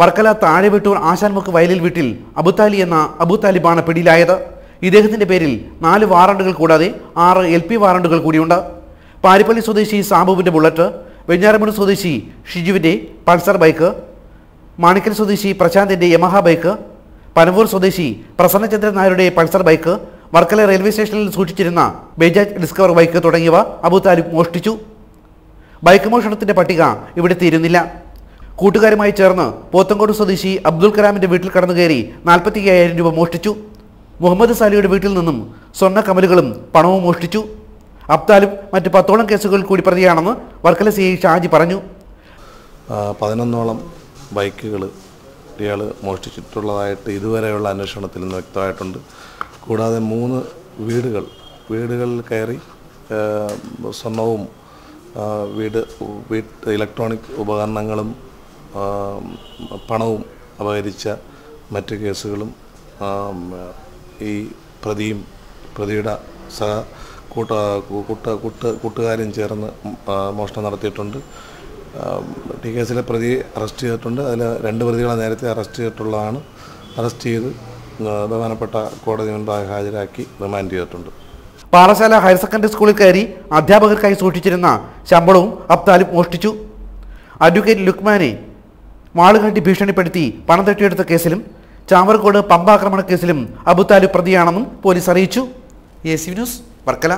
വർക്കല താഴെ താഴെവെട്ടൂർ ആശാൻമുക്ക് വയലിൽ വീട്ടിൽ അബുതാലി എന്ന അബുത്താലിബാണ് പിടിയിലായത്. ഇദ്ദേഹത്തിന്റെ പേരിൽ നാല് വാറണ്ടുകൾ കൂടാതെ ആറ് എൽ പി വാറണ്ടുകൾ കൂടിയുണ്ട്. പാരിപ്പള്ളി സ്വദേശി സാബുവിന്റെ ബുള്ളറ്റ് വെഞ്ഞാറമൂട് സ്വദേശി ഷിജുവിന്റെ പൾസർ ബൈക്ക് മാണിക്കൽ സ്വദേശി പ്രശാന്തിന്റെ യമഹ ബൈക്ക് പനവൂർ സ്വദേശി പ്രസന്നചന്ദ്രൻ നായരുടെ പൾസർ ബൈക്ക് വർക്കല റെയിൽവേ സ്റ്റേഷനിൽ സൂക്ഷിച്ചിരുന്ന ബജാജ് ഡിസ്കവർ ബൈക്ക് തുടങ്ങിയവ അബുതാലിബ് മോഷ്ടിച്ചു. ബൈക്ക് മോഷണത്തിന്റെ പട്ടിക ഇവിടെ തീരുന്നില്ല. കൂട്ടുകാരുമായി ചേർന്ന് പോത്തങ്കോട് സ്വദേശി അബ്ദുൽ കലാമിന്റെ വീട്ടിൽ കടന്നു കയറി നാൽപ്പത്തി അയ്യായിരം രൂപ മോഷ്ടിച്ചു. മുഹമ്മദ് സാലിയുടെ വീട്ടിൽ നിന്നും സ്വർണ കമലുകളും പണവും മോഷ്ടിച്ചു. അബ്ദാലും മറ്റ് പത്തോളം കേസുകളിൽ കൂടി പ്രതിയാണെന്ന് വർക്കല സി ഷാജി പറഞ്ഞു. പതിനൊന്നോളം ബൈക്കുകൾ ഇയാൾ മോഷ്ടിച്ചിട്ടുള്ളതായിട്ട് ഇതുവരെയുള്ള അന്വേഷണത്തിൽ നിന്ന് വ്യക്തമായിട്ടുണ്ട്. കൂടാതെ മൂന്ന് വീടുകൾ വീടുകളിൽ കയറി സ്വർണവും വീട് വീട്ട് ഇലക്ട്രോണിക് ഉപകരണങ്ങളും പണവും അപഹരിച്ച മറ്റ് കേസുകളും ഈ പ്രതിയും പ്രതിയുടെ സഹ കൂട്ട കൂട്ട കൂട്ട് കൂട്ടുകാരും ചേർന്ന് മോഷണം നടത്തിയിട്ടുണ്ട്. ടി കേസിലെ പ്രതി അറസ്റ്റ് ചെയ്തിട്ടുണ്ട്. അതിൽ രണ്ട് പ്രതികളെ നേരത്തെ അറസ്റ്റ് ചെയ്തിട്ടുള്ളതാണ്. അറസ്റ്റ് ചെയ്ത് ബഹുമാനപ്പെട്ട കോടതി മുൻപാകെ ഹാജരാക്കി റിമാൻഡ് ചെയ്തിട്ടുണ്ട്. പാറശാല ഹയർ സെക്കൻഡറി സ്കൂളിൽ കയറി അധ്യാപകർക്കായി സൂക്ഷിച്ചിരുന്ന ശമ്പളവും അബ്താലും മോഷ്ടിച്ചു. അഡ്വക്കേറ്റ് ലുക്മാനെ വാളുകാട്ടി ഭീഷണിപ്പെടുത്തി പണം തട്ടിയെടുത്ത കേസിലും ചാമർകോട് പമ്പാക്രമണ കേസിലും അബുതാലിബ് പ്രതിയാണെന്നും പോലീസ് അറിയിച്ചു. A C news Varkala.